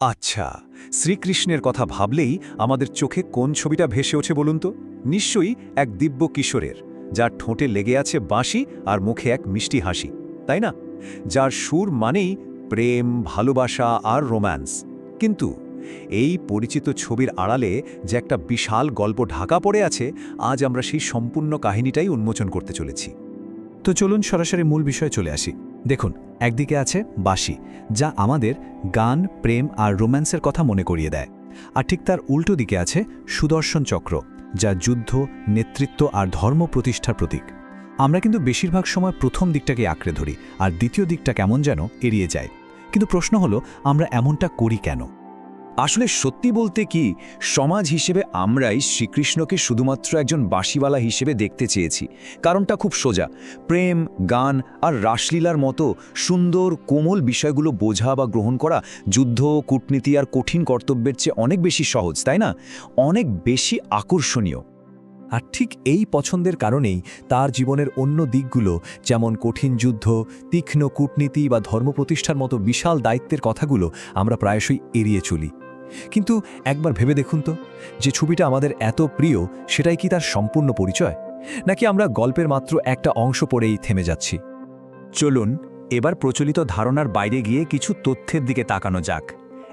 আচ্ছা শ্রীকৃষ্ণের কথা ভাবলেই আমাদের চোখে কোন ছবিটা ভেসে ওঠে বলুন তো? নিশ্চয়ই এক দিব্য কিশোরের, যার ঠোঁটে লেগে আছে বাঁশি আর মুখে এক মিষ্টি হাসি, তাই না? যার সুর মানেই প্রেম, ভালোবাসা আর রোম্যান্স। কিন্তু এই পরিচিত ছবির আড়ালে যে একটা বিশাল গল্প ঢাকা পড়ে আছে, আজ আমরা সেই সম্পূর্ণ কাহিনীটাই উন্মোচন করতে চলেছি। তো চলুন সরাসরি মূল বিষয়ে চলে আসি। দেখুন, একদিকে আছে বাঁশি, যা আমাদের গান, প্রেম আর রোম্যান্সের কথা মনে করিয়ে দেয়। আর ঠিক তার উল্টো দিকে আছে সুদর্শন চক্র, যা যুদ্ধ, নেতৃত্ব আর ধর্ম প্রতিষ্ঠার প্রতীক। আমরা কিন্তু বেশিরভাগ সময় প্রথম দিকটাকে আঁকড়ে ধরি, আর দ্বিতীয় দিকটা কেমন যেন এড়িয়ে যায়। কিন্তু প্রশ্ন হলো, আমরা এমনটা করি কেন? আসলে সত্যি বলতে কি, সমাজ হিসেবে আমরাই শ্রীকৃষ্ণকে শুধুমাত্র একজন বাঁশিওয়ালা হিসেবে দেখতে চেয়েছি। কারণটা খুব সোজা। প্রেম, গান আর রাসলীলার মতো সুন্দর, কোমল বিষয়গুলো বোঝা বা গ্রহণ করা যুদ্ধ, কূটনীতি আর কঠিন কর্তব্যের চেয়ে অনেক বেশি সহজ, তাই না? অনেক বেশি আকর্ষণীয়। আর ঠিক এই পছন্দের কারণেই তার জীবনের অন্য দিকগুলো, যেমন কঠিন যুদ্ধ, তীক্ষ্ণ কূটনীতি বা ধর্ম প্রতিষ্ঠার মতো বিশাল দায়িত্বের কথাগুলো আমরা প্রায়শই এড়িয়ে চলি। কিন্তু একবার ভেবে দেখুন তো, যে ছবিটা আমাদের এত প্রিয়, সেটাই কি তার সম্পূর্ণ পরিচয়? নাকি আমরা গল্পের মাত্র একটা অংশ পড়েই থেমে যাচ্ছি? চলুন, এবার প্রচলিত ধারণার বাইরে গিয়ে কিছু তথ্যের দিকে তাকানো যাক।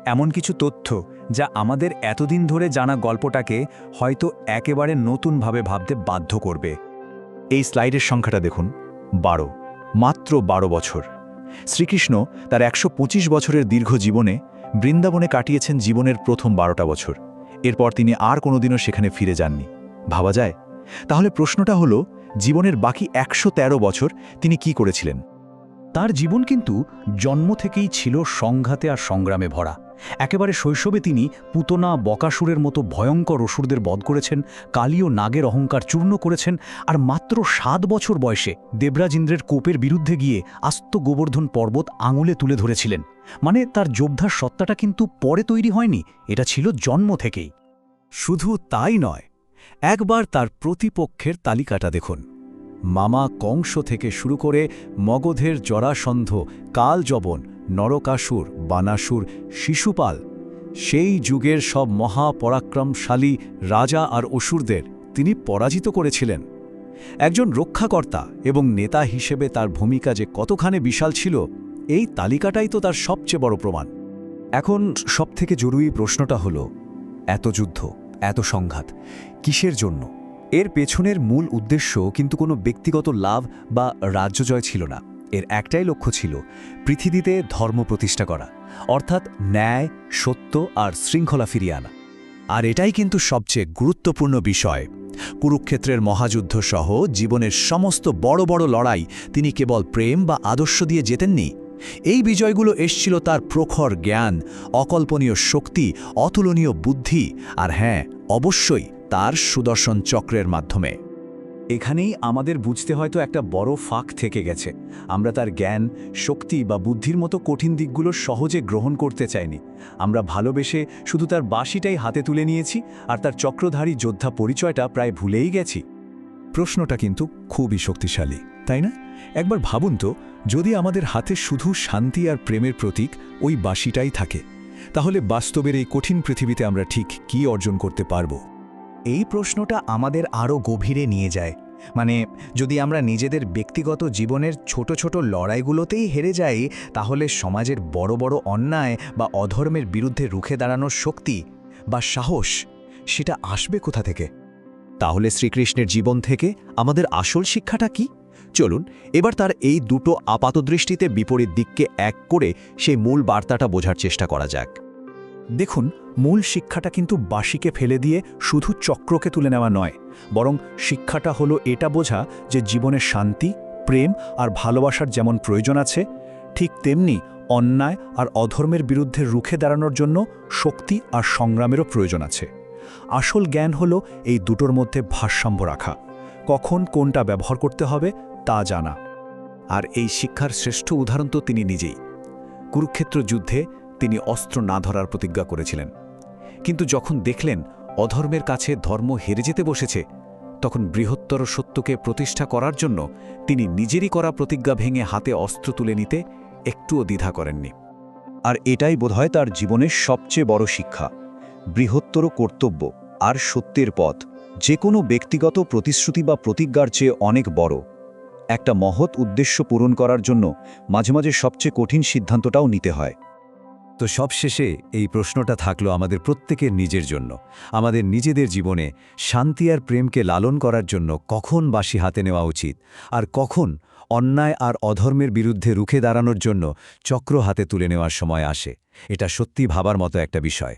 এমন কিছু তথ্য যা আমাদের এতদিন ধরে জানা গল্পটাকে হয়তো একেবারে নতুনভাবে ভাবতে বাধ্য করবে। এই স্লাইডের সংখ্যাটা দেখুন, বারো, মাত্র বারো বছর। শ্রীকৃষ্ণ তার একশো পঁচিশ বছরের দীর্ঘ জীবনে বৃন্দাবনে কাটিয়েছেন জীবনের প্রথম বারোটা বছর। এরপর তিনি আর কোনোদিনও সেখানে ফিরে যাননি। ভাবা যায়? তাহলে প্রশ্নটা হলো, জীবনের বাকি একশো তেরো বছর তিনি কি করেছিলেন? তার জীবন কিন্তু জন্ম থেকেই ছিল সংঘাতে আর সংগ্রামে ভরা। একেবারে শৈশবে তিনি পুতনা, বকাসুরের মতো ভয়ঙ্কর অসুরদের বধ করেছেন কালী ও নাগের অহংকার চূর্ণ করেছেন আর মাত্র সাত বছর বয়সে দেবরাজ ইন্দ্রের কোপের বিরুদ্ধে গিয়ে আস্ত গোবর্ধন পর্বত আঙুলে তুলে ধরেছিলেন। মানে তার যোদ্ধার সত্তাটা কিন্তু পরে তৈরি হয়নি, এটা ছিল জন্ম থেকেই। শুধু তাই নয়, একবার তার প্রতিপক্ষের তালিকাটা দেখুন। মামা কংস থেকে শুরু করে মগধের জরাসন্ধ কালজবন নরকাসুর, বানাসুর, শিশুপাল, সেই যুগের সব মহাপরাক্রমশালী রাজা আর অসুরদের তিনি পরাজিত করেছিলেন। একজন রক্ষাকর্তা এবং নেতা হিসেবে তার ভূমিকা যে কতখানে বিশাল ছিল, এই তালিকাটাই তো তার সবচেয়ে বড় প্রমাণ। এখন সবথেকে জরুরি প্রশ্নটা হল, এত যুদ্ধ, এত সংঘাত, কিসের জন্য? এর পেছনের মূল উদ্দেশ্য কিন্তু কোনো ব্যক্তিগত লাভ বা রাজ্য জয় ছিল না। এর একটাই লক্ষ্য ছিল পৃথিবীতে ধর্ম প্রতিষ্ঠা করা, অর্থাৎ ন্যায়, সত্য আর শৃঙ্খলা ফিরিয়ে আনা। আর এটাই কিন্তু সবচেয়ে গুরুত্বপূর্ণ বিষয়। কুরুক্ষেত্রের মহাযুদ্ধ সহ জীবনের সমস্ত বড় বড় লড়াই তিনি কেবল প্রেম বা আদর্শ দিয়ে জেতেননি। এই বিজয়গুলো এসছিল তার প্রখর জ্ঞান, অকল্পনীয় শক্তি, অতুলনীয় বুদ্ধি আর হ্যাঁ অবশ্যই তার সুদর্শন চক্রের মাধ্যমে। এখানেই আমাদের বুঝতে হয়তো একটা বড় ফাঁক থেকে গেছে। আমরা তার জ্ঞান, শক্তি বা বুদ্ধির মতো কঠিন দিকগুলো সহজে গ্রহণ করতে চাইনি। আমরা ভালোবেসে শুধু তার বাঁশিটাই হাতে তুলে নিয়েছি আর তার চক্রধারী যোদ্ধা পরিচয়টা প্রায় ভুলেই গেছি। প্রশ্নটা কিন্তু খুবই শক্তিশালী, তাই না? একবার ভাবুন তো, যদি আমাদের হাতে শুধু শান্তি আর প্রেমের প্রতীক ওই বাঁশিটাই থাকে, তাহলে বাস্তবের এই কঠিন পৃথিবীতে আমরা ঠিক কি অর্জন করতে পারব? এই প্রশ্নটা আমাদের আরও গভীরে নিয়ে যায়। মানে যদি আমরা নিজেদের ব্যক্তিগত জীবনের ছোট ছোট লড়াইগুলোতেই হেরে যাই, তাহলে সমাজের বড় বড় অন্যায় বা অধর্মের বিরুদ্ধে রুখে দাঁড়ানোর শক্তি বা সাহস, সেটা আসবে কোথা থেকে? তাহলে শ্রীকৃষ্ণের জীবন থেকে আমাদের আসল শিক্ষাটা কি? চলুন, এবার তার এই দুটো আপাতদৃষ্টিতে বিপরীত দিককে এক করে সেই মূল বার্তাটা বোঝার চেষ্টা করা যাক। দেখুন, মূল শিক্ষাটা কিন্তু বাসিকে ফেলে দিয়ে শুধু চক্রকে তুলে নেওয়া নয়, বরং শিক্ষাটা হলো এটা বোঝা যে জীবনে শান্তি, প্রেম আর ভালোবাসার যেমন প্রয়োজন আছে, ঠিক তেমনি অন্যায় আর অধর্মের বিরুদ্ধে রুখে দাঁড়ানোর জন্য শক্তি আর সংগ্রামেরও প্রয়োজন আছে। আসল জ্ঞান হলো এই দুটোর মধ্যে ভারসাম্য রাখা, কখন কোনটা ব্যবহার করতে হবে তা জানা। আর এই শিক্ষার শ্রেষ্ঠ উদাহরণ তো তিনি নিজেই। কুরুক্ষেত্র যুদ্ধে তিনি অস্ত্র না ধরার প্রতিজ্ঞা করেছিলেন। কিন্তু যখন দেখলেন অধর্মের কাছে ধর্ম হেরে যেতে বসেছে, তখন বৃহত্তর সত্যকে প্রতিষ্ঠা করার জন্য তিনি নিজেরই করা প্রতিজ্ঞা ভেঙে হাতে অস্ত্র তুলে নিতে একটুও দ্বিধা করেননি। আর এটাই বোধহয় তার জীবনের সবচেয়ে বড় শিক্ষা। বৃহত্তর কর্তব্য আর সত্যের পথ যে কোনো ব্যক্তিগত প্রতিশ্রুতি বা প্রতিজ্ঞার চেয়ে অনেক বড়। একটা মহৎ উদ্দেশ্য পূরণ করার জন্য মাঝে মাঝে সবচেয়ে কঠিন সিদ্ধান্তটাও নিতে হয়। তো সবশেষে এই প্রশ্নটা থাকল আমাদের প্রত্যেকের নিজের জন্য। আমাদের নিজেদের জীবনে শান্তি আর প্রেমকে লালন করার জন্য কখন বাসি হাতে নেওয়া উচিত আর কখন অন্যায় আর অধর্মের বিরুদ্ধে রুখে দাঁড়ানোর জন্য চক্র হাতে তুলে নেওয়ার সময় আসে। এটা সত্যি ভাবার মতো একটা বিষয়।